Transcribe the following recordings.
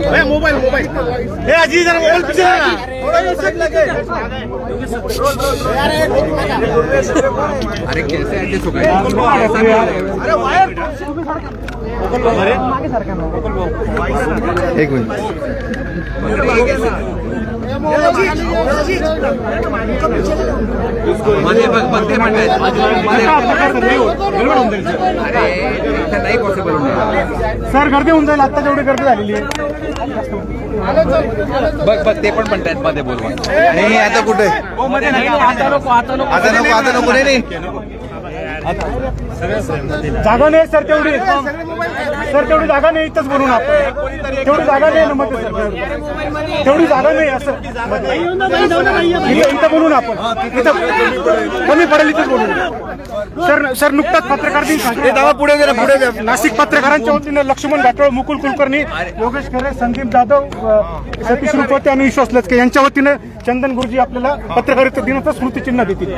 Mobile mobile. हे आजी जरा मोबाईल पिछे अरे कैसे ऐसे सुखाए एक मिनिट. मध्ये बघ बघते म्हणतायत अरे इथं नाही पॉसिबल होणार. सर गर्दी होऊन जाईल. आता जेवढी गर्दी झालेली आहे. बघ बघ ते पण म्हणतायत मध्ये बोलवा. नाही आता कुठे? आता नको आता नको नाही नाही. जागा नाही सर तेवढी. सर तेवढी जागा नाही इथंच बोलून आपण. तेवढी जागा नाही ना सर. तेवढी जागा नाही असं. इथं बोलून आपण. इथं. कमी पडेल. इथंच बोलून सर सर नुकताच पत्रकार दिन सांगितलं. पुढे गेला पुढे नाशिक पत्रकारांच्या वतीनं लक्ष्मण राठोड मुकुल कुलकर्णी योगेश खरे संदीप जाधव सतीश रुपवते आणि विश्वास लचके यांच्या वतीनं चंदन गुरुजी आपल्याला पत्रकारिता दिनाचं स्मृतिचिन्ह देतील.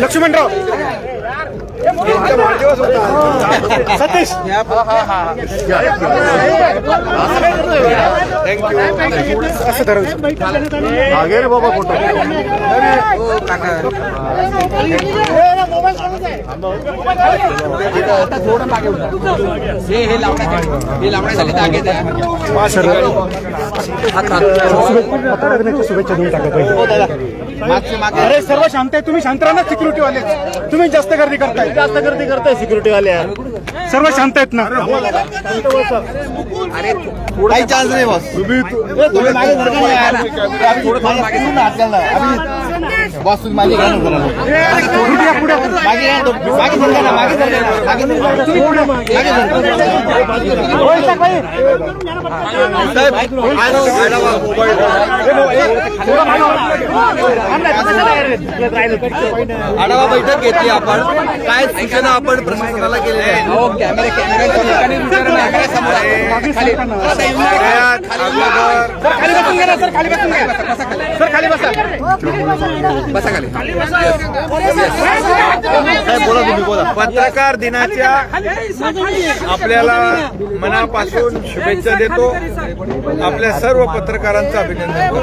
लक्ष्मणराव. सतीश असं ठरवलं मागे रे बाबा फोटो हे हे हे लावण्यासाठी जागे शुभेच्छा देऊन टाका पहिले अरे सर्व शांत आहे. तुम्ही शांत राहा सिक्युरिटी वाले तुम्ही जास्त गर्दी करताय. जास्त गर्दी करताय सिक्युरिटी वाले सर्व शांत आहेत ना? अरे काही चान्स नाही बॉस थोडं मागे. बॉस तुम्ही मागे घ्या ना जरा. मागे घ्या ना, मागे सरका ना, मागे सरका ना, मागे ना. पुढे मागे. आज आढावा मोबाईल आढावा बैठक घेतली आपण. काय सूचना आपण प्रशासनाला केलेल्या आहेत हो. कॅमेऱ्यासमोर आहे. अगोदर सर खाली बसून घ्या. ना, सर. खाली बसून घ्या. सर खाली बसा. बसा खाली साहेब बोला तुम्ही बोला पत्रकार दिनाच्या आपल्याला मनापासून शुभेच्छा देतो आपल्या सर्व पत्रकारांचं अभिनंदन करतो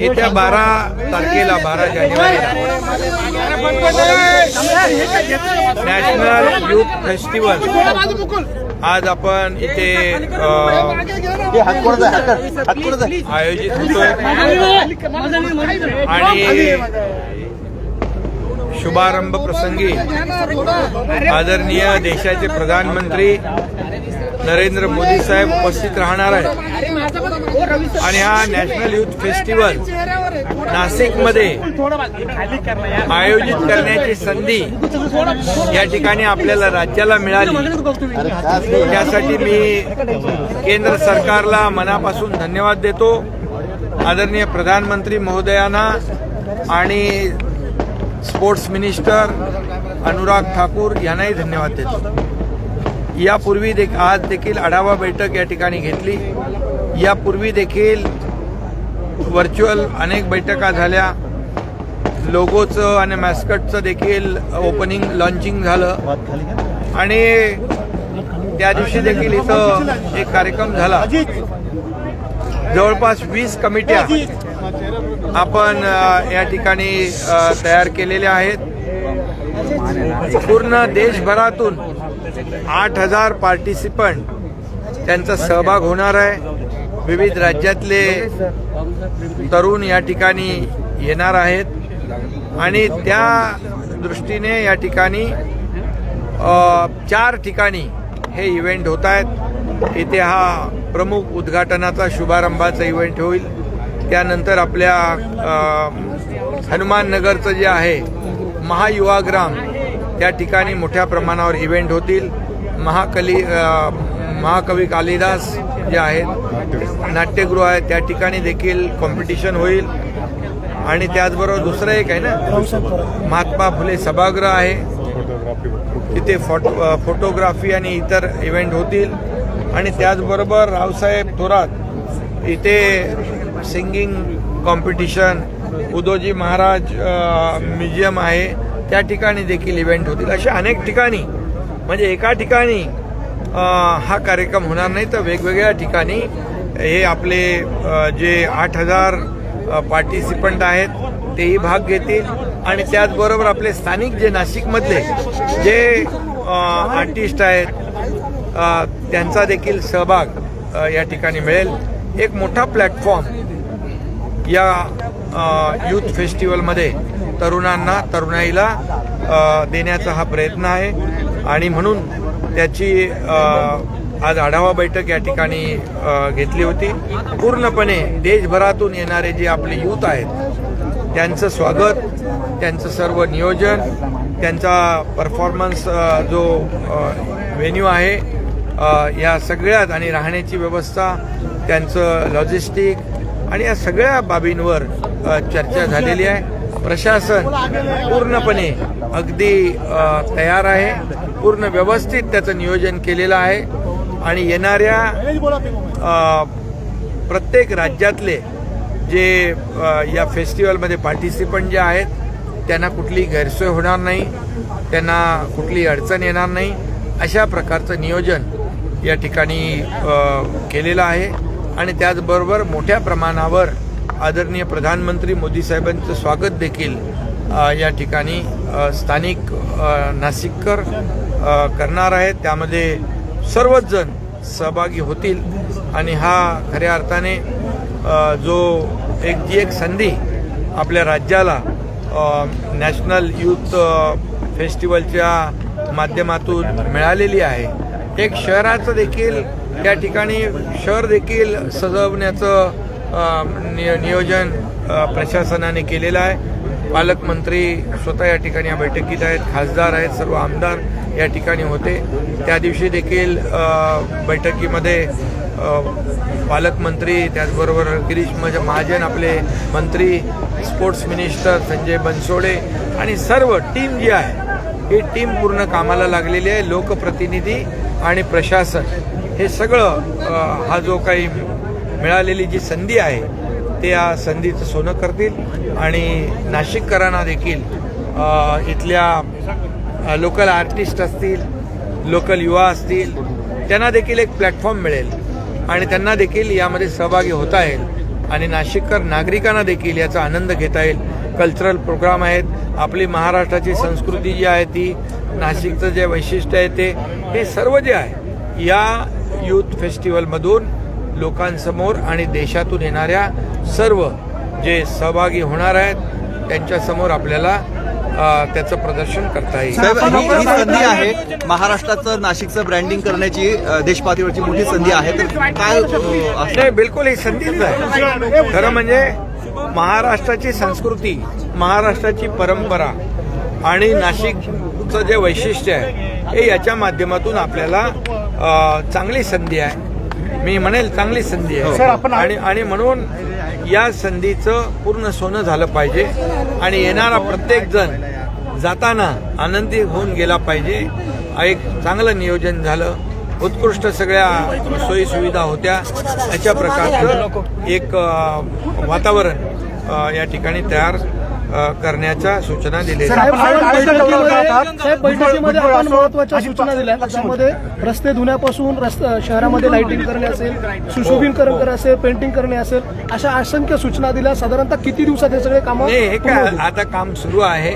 येत्या बारा तारखेला बारा जानेवारीला नॅशनल युथ फेस्टिवल आज आपण इथे आयोजित होतोय आणि शुभारंभ प्रसंगी आदरणीय देशाचे प्रधानमंत्री नरेंद्र मोदी साहेब उपस्थित राहणार आहेत आणि हा नॅशनल युथ फेस्टिवल नाशिकमध्ये आयोजित करण्याची संधी या ठिकाणी आपल्याला राज्याला मिळाली. त्यासाठी मी केंद्र सरकारला मनापासून धन्यवाद देतो. आदरणीय प्रधानमंत्री महोदयांना आणि स्पोर्ट्स मिनिस्टर अनुराग ठाकूर यांनाही धन्यवाद देतो. यापूर्वी देख आज देखील आढावा बैठक या ठिकाणी घेतली. यापूर्वी देखील व्हर्च्युअल अनेक बैठका झाल्या. लोगोचं आणि मॅस्कटचं देखील ओपनिंग लॉन्चिंग झालं. आणि त्या दिवशी देखील इथं एक कार्यक्रम झाला. जवळपास वीस कमिट्या आपण या ठिकाणी तयार केलेल्या आहेत. पूर्ण देशभरातून आठ हजार पार्टिसिपंट त्यांचा सहभाग होणार आहे. विविध राज्यातले तरुण या ठिकाणी येणार आहेत. आणि त्या दृष्टीने या ठिकाणी चार ठिकाणी हे इव्हेंट होत आहेत. इथे हा प्रमुख उद्घाटनाचा शुभारंभाचा इव्हेंट होईल. त्यानंतर आपल्या हनुमाननगरचं हनुमान नगरचं जे आहे महायुवाग्राम त्या ठिकाणी मोठ्या प्रमाणावर इव्हेंट होतील. महाकली महाकवी कालिदास जे आहेत नाट्यगृह आहे त्या ठिकाणी देखील कॉम्पिटिशन होईल. आणि त्याचबरोबर दुसरं एक आहे ना महात्मा फुले सभागृह आहे. तिथे फोटो फोटोग्राफी आणि इतर इव्हेंट होतील. आणि त्याचबरोबर रावसाहेब थोरात इथे singing competition Udoji Maharaj museum आहे. त्या ठिकाणी देखील इव्हेंट होतील. अशा अनेक ठिकाणी म्हणजे एका ठिकाणी हा कार्यक्रम होणार नाही तर वेगवेगळ्या ठिकाणी हे आपले जे आठ हजार पार्टिसिपंट आहेत तेही भाग घेतील. आणि त्याचबरोबर आपले स्थानिक जे नाशिकमधले जे आर्टिस्ट आहेत त्यांचा देखील सहभाग या ठिकाणी मिळेल. एक मोठा प्लॅटफॉर्म या यूथ फेस्टिवलमध्ये तरुणांना तरुणाईला देण्याचा हा प्रयत्न आहे. आणि म्हणून त्याची आज आढावा बैठक या ठिकाणी घेतली होती. पूर्णपणे देशभरातून येणारे जे आपले यूथ आहेत त्यांचं स्वागत त्यांचं सर्व नियोजन त्यांचा परफॉर्मन्स जो व्हेन्यू आहे या सगळ्यात आणि राहण्याची व्यवस्था त्यांचं लॉजिस्टिक आणि या सगळ्या बाबींवर चर्चा झालेली आहे. प्रशासन पूर्णपणे अगदी तयार आहे. पूर्ण व्यवस्थित त्याचं नियोजन केलेलं आहे. आणि येणाऱ्या प्रत्येक राज्यातले जे या फेस्टिवलमध्ये पार्टिसिपंट जे आहेत त्यांना कुठली गैरसोय होणार नाही त्यांना कुठली अडचण येणार नाही अशा प्रकारचं नियोजन या ठिकाणी केलेलं आहे. आणि त्याचबरोबर मोठ्या प्रमाणावर आदरणीय प्रधानमंत्री मोदी साहेबांचं स्वागत देखील या ठिकाणी स्थानिक नाशिककर करणार आहेत. त्यामध्ये सर्वच जण सहभागी होतील. आणि हा खऱ्या अर्थाने जो एक जी एक संधी आपल्या राज्याला नॅशनल यूथ फेस्टिवलच्या माध्यमातून मिळालेली आहे. एक शहराचं देखील त्या ठिकाणी शहर देखील सजवण्याचं नियोजन प्रशासनाने केलेलं आहे. पालकमंत्री स्वतः या ठिकाणी या बैठकीत आहेत खासदार आहेत सर्व आमदार या ठिकाणी होते. त्या दिवशी देखील बैठकीमध्ये पालकमंत्री त्याचबरोबर गिरीश मज- महाजन आपले मंत्री स्पोर्ट्स मिनिस्टर संजय बनसोडे आणि सर्व टीम जी आहे ही टीम पूर्ण कामाला लागलेली आहे. लोकप्रतिनिधी आणि प्रशासन हे सगळं हा जो काही मिळालेली जी संधी आहे ते या संधीचं सोनं करतील आणि नाशिककरांना देखील इथल्या लोकल आर्टिस्ट असतील लोकल युवा असतील त्यांना देखील एक प्लॅटफॉर्म मिळेल. आणि त्यांना देखील यामध्ये सहभागी होता येईल. आणि नाशिककर नागरिकांना देखील याचा आनंद घेता येईल. कल्चरल प्रोग्राम आहेत. आपली महाराष्ट्राची संस्कृती जी आहे ती नाशिकचं जे वैशिष्ट्य आहे ते हे सर्व जे आहे या यूथ फेस्टिवलमधून लोकांसमोर आणि देशातून येणाऱ्या सर्व जे सहभागी होणार आहेत त्यांच्यासमोर आपल्याला अ, त्याचं प्रदर्शन करता येईल. ही ही संधी आहे. महाराष्ट्राचं नाशिकचं ब्रँडिंग करण्याची देशपातळीवरची मोठी संधी आहे. तर काय बिलकुल ही संधीच आहे. खरं म्हणजे महाराष्ट्राची संस्कृती महाराष्ट्राची परंपरा आणि नाशिकचं जे वैशिष्ट्य आहे हे याच्या माध्यमातून आपल्याला अ, चांगली संधी आहे. मी म्हणेल चांगली संधी आहे. आणि आणि म्हणून या संधीचं पूर्ण सोनं झालं पाहिजे. आणि येणारा प्रत्येक जण जाताना आनंदी होऊन गेला पाहिजे. एक चांगलं नियोजन झालं. उत्कृष्ट सगळ्या सोयी सुविधा होत्या. अशा प्रकारचं एक वातावरण या ठिकाणी तयार करण्याच्या सूचना दिलेल्या महत्त्वाच्या सूचना दिल्या. रस्ते धुण्यापासून रस्ते शहरामध्ये लाइटिंग करणे असेल सुशोभीकरण करणे. असेल पेंटिंग करणे असेल अशा असंख्य सूचना दिल्या. साधारणतः किती दिवसात हे सगळे कामं नाही हे काय? आता काम सुरू आहे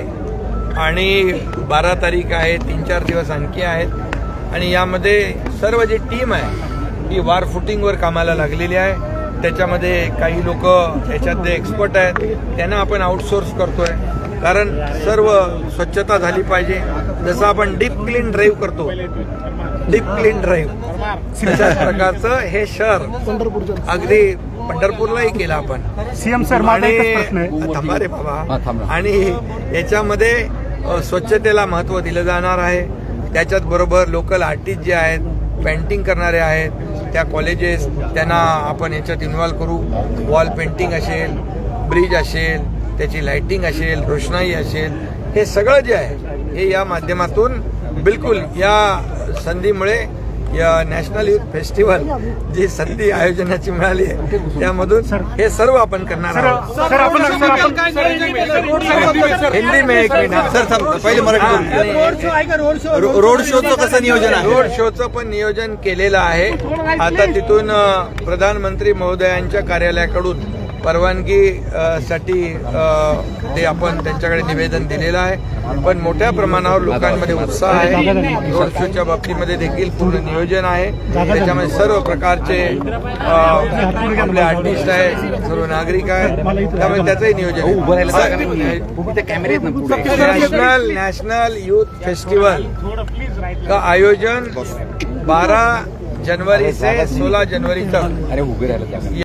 आणि बारा तारीख आहे तीन चार दिवस आणखी आहेत. आणि यामध्ये सर्व जी टीम आहे ही वार फुटिंगवर कामाला लागलेली आहे. त्याच्यामध्ये काही लोक याच्यातले एक्सपर्ट आहेत त्यांना आपण आउटसोर्स करतोय. कारण सर्व स्वच्छता झाली पाहिजे. जसं आपण डीप क्लीन ड्राईव्ह करतो. डीप क्लीन ड्राईव्ह तशाच प्रकारचं हे शहर अगदी पंढरपूरलाही केलं आपण. सीएम सर माझा एकच प्रश्न आहे. आणि थांबा रे बाबा. आणि याच्यामध्ये स्वच्छतेला महत्त्व दिलं जाणार आहे. त्याच्यात बरोबर लोकल आर्टिस्ट जे आहेत पेंटिंग करणारे आहेत त्या कॉलेजेस त्यांना आपण याच्यात इन्व्हॉल्व करू. वॉल पेंटिंग असेल ब्रिज असेल त्याची लाइटिंग असेल रोषणाई असेल हे सगळं जे आहे हे या माध्यमातून बिलकुल या संधीमुळे नॅशनल युथ फेस्टिवल जी संधी आयोजनाची मिळाली आहे त्यामधून हे सर्व आपण करणार आहोत. सर आपण सर आपण हिंदी में एक मिनिट. सर थांब पहिले मराठी रोड शोचं कसं नियोजन आहे? रोड शोचं पण नियोजन केलेलं आहे. आता तिथून प्रधानमंत्री महोदयांच्या कार्यालयाकडून परवानगी साठी ते आपण त्यांच्याकडे निवेदन दिलेलं आहे. पण मोठ्या प्रमाणावर लोकांमध्ये उत्साह आहे. रोड शोच्या बाबतीमध्ये देखील पूर्ण नियोजन आहे. त्याच्यामध्ये सर्व प्रकारचे आपले आर्टिस्ट आहे सर्व नागरिक आहेत. त्यामुळे त्याचंही नियोजन. नेशनल नेशनल यूथ फेस्टिवल का आयोजन 12 जनवरी से 16 जनवरी तक